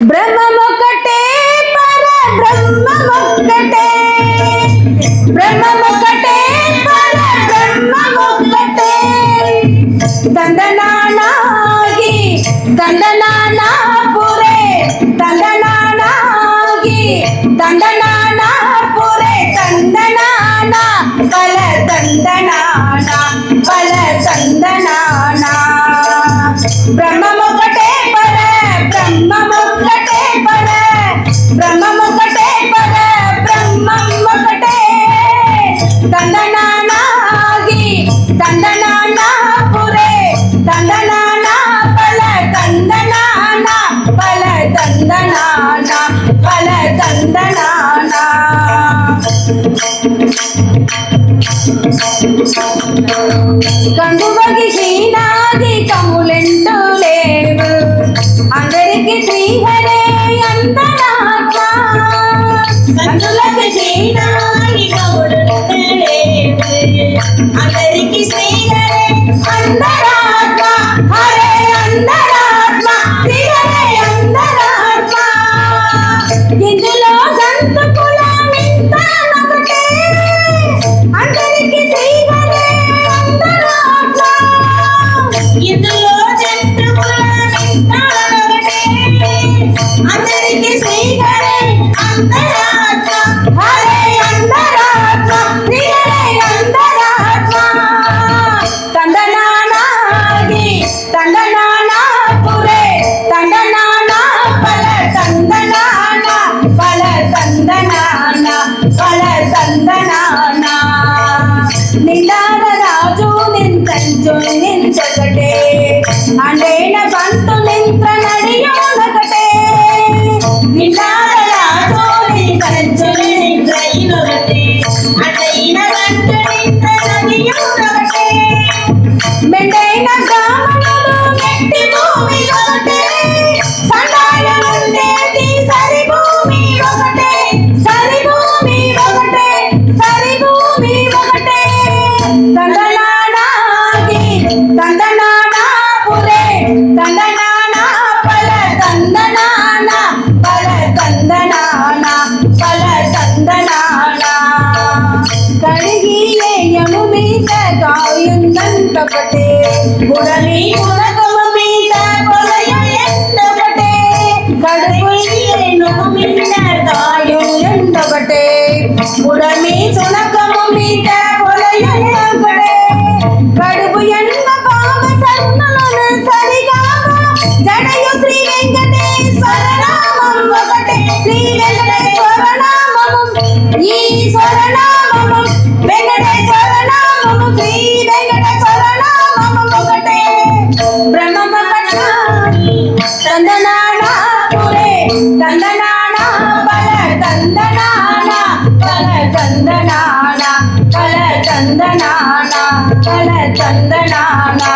బ్రహ్మమొక్కటే పర బ్రహ్మమొక్కటే. బ్రహ్మమొక్కటే పర బ్రహ్మమొక్కటే. దండనాగి దండనాపురే దండనాగి దండనాపురే దండనానా పల దండనానా పల దండనానా బ్రహ్మ చందనాన పల చందనాన. కండు బగి శ్రీనాది కములెంటో Thank శ్రీ వెంకటేశ్వర నామం ఒకటే శ్రీ தல சந்தனானா